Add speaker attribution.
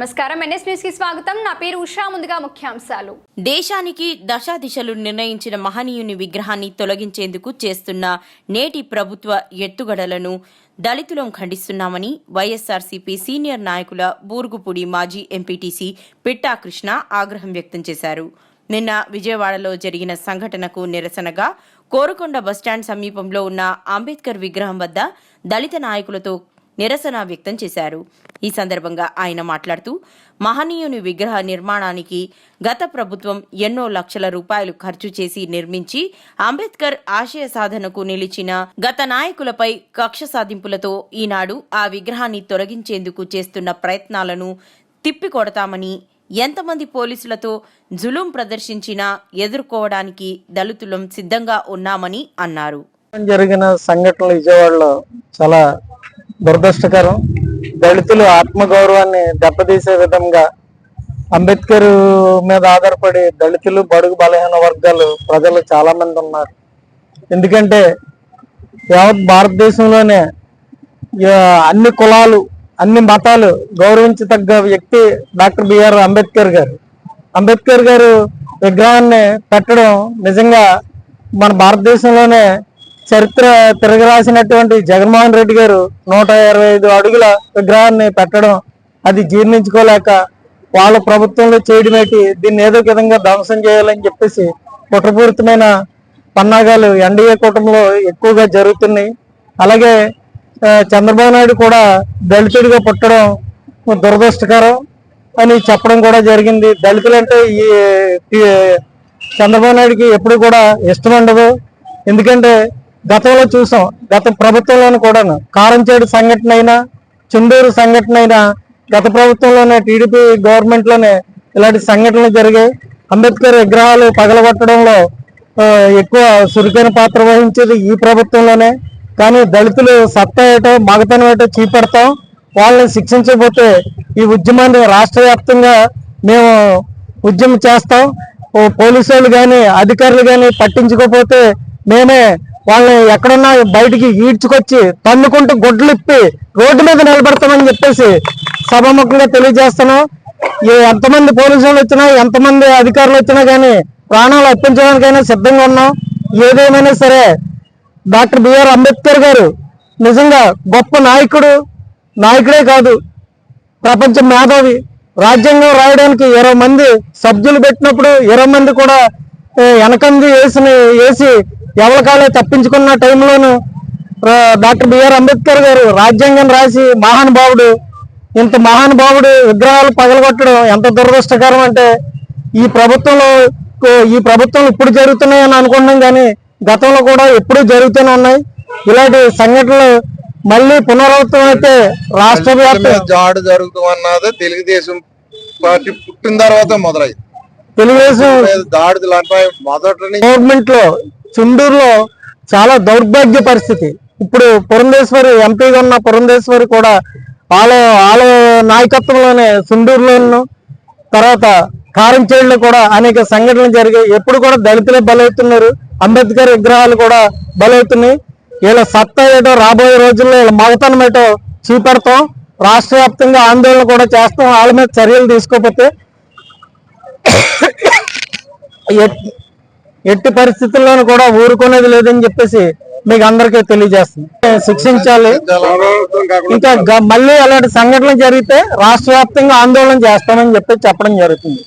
Speaker 1: నమస్కారం. ఎన్ఎస్ న్యూస్కి స్వాగతం. నా పేరు ఉషా. ముందుగా ముఖ్యాంశాలు.
Speaker 2: దేశానికి దశాదిశలు నిర్ణయించిన మహనీయుని విగ్రహాన్ని తొలగించేందుకు చేస్తున్న నేటి ప్రభుత్వ ఎత్తుగడలను దళితులం ఖండిస్తున్నామని వైఎస్ఆర్సీపీ సీనియర్ నాయకుల బూర్గుపూడి మాజీ ఎంపీటీసీ పిట్టా కృష్ణ ఆగ్రహం వ్యక్తం చేశారు. నిన్న విజయవాడలో జరిగిన సంఘటనకు నిరసనగా కోరుకొండ బస్టాండ్ సమీపంలో ఉన్న అంబేద్కర్ విగ్రహం వద్ద దళిత నాయకులతో నిరసన వ్యక్తం చేశారు. ఈ సందర్భంగా ఆయన మాట్లాడుతూ మహనీయుని విగ్రహ నిర్మాణానికి గత ప్రభుత్వం ఎన్నో లక్షల రూపాయలు ఖర్చు చేసి నిర్మించి అంబేద్కర్ ఆశయ సాధనకు నిలిచిన గత నాయకులపై కక్ష సాధింపులతో ఈనాడు ఆ విగ్రహాన్ని తొలగించేందుకు చేస్తున్న ప్రయత్నాలను తిప్పికొడతామని ఎంతమంది పోలీసులతో జులుం ప్రదర్శించినా ఎదుర్కోవడానికి దళితులం సిద్ధంగా ఉన్నామని అన్నారు.
Speaker 3: జరిగిన సంఘటనలు విజయవాడలో చాలా దురదృష్టకరం. దళితులు ఆత్మగౌరవాన్ని దెబ్బతీసే విధంగా అంబేద్కర్ మీద ఆధారపడి దళితులు బడుగు బలహీన వర్గాలు ప్రజలు చాలామంది ఉన్నారు. ఎందుకంటే యావత్ భారతదేశంలోనే అన్ని కులాలు అన్ని మతాలు గౌరవించదగ్గ వ్యక్తి డాక్టర్ బిఆర్ అంబేద్కర్ గారు. అంబేద్కర్ గారు విగ్రహాన్ని పెట్టడం నిజంగా మన భారతదేశంలోనే చరిత్ర తిరగరాసినటువంటి జగన్మోహన్ రెడ్డి గారు నూట ఇరవై ఐదు అడుగుల విగ్రహాన్ని పెట్టడం అది జీర్ణించుకోలేక వాళ్ళ ప్రభుత్వంలో చేయడమేటి దీన్ని ఏదో విధంగా ధ్వంసం చేయాలని చెప్పేసి కుట్రపూరితమైన పన్నాగాలు ఎన్డీఏ కూటమిలో ఎక్కువగా జరుగుతున్నాయి. అలాగే చంద్రబాబు నాయుడు కూడా దళితుడిగా పుట్టడం దురదృష్టకరం అని చెప్పడం కూడా జరిగింది. దళితులంటే ఈ చంద్రబాబు నాయుడుకి ఎప్పుడు కూడా ఇష్టం ఉండదు. ఎందుకంటే గతంలో చూసాం. గత ప్రభుత్వంలోనూ కూడాను. కారంచేడు సంఘటన అయినా చుండూరు సంఘటన అయినా గత ప్రభుత్వంలోనే టీడీపీ గవర్నమెంట్లోనే ఇలాంటి సంఘటనలు జరిగాయి. అంబేద్కర్ విగ్రహాలు పగలగొట్టడంలో ఎక్కువ చురుకైన పాత్ర వహించేది ఈ ప్రభుత్వంలోనే. కానీ దళితులు సత్తా ఏటో మగతనం ఏటో చీపెడతాం. వాళ్ళని శిక్షించకపోతే ఈ ఉద్యమాన్ని రాష్ట్ర వ్యాప్తంగా మేము ఉద్యమం చేస్తాం. పోలీసు వాళ్ళు కానీ అధికారులు కానీ పట్టించుకోకపోతే మేమే వాళ్ళని ఎక్కడున్నా బయటికి ఈడ్చుకొచ్చి తన్నుకుంటూ గుడ్లు ఇప్పి రోడ్డు మీద నిలబెడతామని చెప్పేసి సభాముఖంగా తెలియజేస్తున్నాం. ఏ ఎంతమంది పోలీసులు వచ్చినా ఎంతమంది అధికారులు వచ్చినా కానీ ప్రాణాలు అర్పించడానికైనా సిద్ధంగా ఉన్నాం. ఏదేమైనా సరే డాక్టర్ బిఆర్ అంబేద్కర్ గారు నిజంగా గొప్ప నాయకుడు. నాయకుడే కాదు. ప్రపంచ మేధావి. రాజ్యాంగం రాయడానికి ఇరవై మంది సభ్యులు పెట్టినప్పుడు ఇరవై మంది కూడా వెనకంది వేసిన వేసి ఎవరికాలే తప్పించుకున్న టైంలోను డాక్టర్ బిఆర్ అంబేద్కర్ గారు రాజ్యాంగం రాసి మహానుభావుడు ఇంత మహానుభావుడు విగ్రహాలు పగలగొట్టడం ఎంత దురదృష్టకరం అంటే ఈ ప్రభుత్వంలో ఈ ప్రభుత్వం ఇప్పుడు జరుగుతున్నాయని అనుకుంటున్నాం కానీ గతంలో కూడా ఎప్పుడూ జరుగుతూనే ఉన్నాయి. ఇలాంటి సంఘటనలు మళ్ళీ పునరావృతం అయితే రాష్ట్ర వ్యాప్తంగా
Speaker 4: జాడు జరుగుతున్నది తెలుగుదేశం పార్టీ పుట్టిన తర్వాత మొదలైంది
Speaker 3: తెలుగుదేశం
Speaker 4: దాడులు అంటే మొదటి
Speaker 3: గవర్నమెంట్లో చుండూరులో చాలా దౌర్భాగ్య పరిస్థితి. ఇప్పుడు పురంధేశ్వరి ఎంపీగా ఉన్న పురంధేశ్వరి కూడా వాళ్ళ వాళ్ళ నాయకత్వంలోనే చుండూరులోను తర్వాత కారంచేడులో కూడా అనేక సంఘటనలు జరిగాయి. ఎప్పుడు కూడా దళితులే బలవుతున్నారు. అంబేద్కర్ విగ్రహాలు కూడా బలవుతున్నాయి. వీళ్ళ సత్తా ఏటో రాబోయే రోజుల్లో వీళ్ళ మగతనం ఏటో చూపెడతాం. రాష్ట్ర వ్యాప్తంగా ఆందోళన కూడా చేస్తాం. వాళ్ళ మీద చర్యలు తీసుకోకపోతే ఎట్టి పరిస్థితుల్లోనూ కూడా ఊరుకునేది లేదని చెప్పేసి మీకు అందరికీ తెలియజేస్తుంది. శిక్షించాలి. ఇంకా మళ్ళీ అలాంటి సంఘటనలు జరిగితే రాష్ట్ర వ్యాప్తంగా ఆందోళన చేస్తామని చెప్పి చెప్పడం జరుగుతుంది.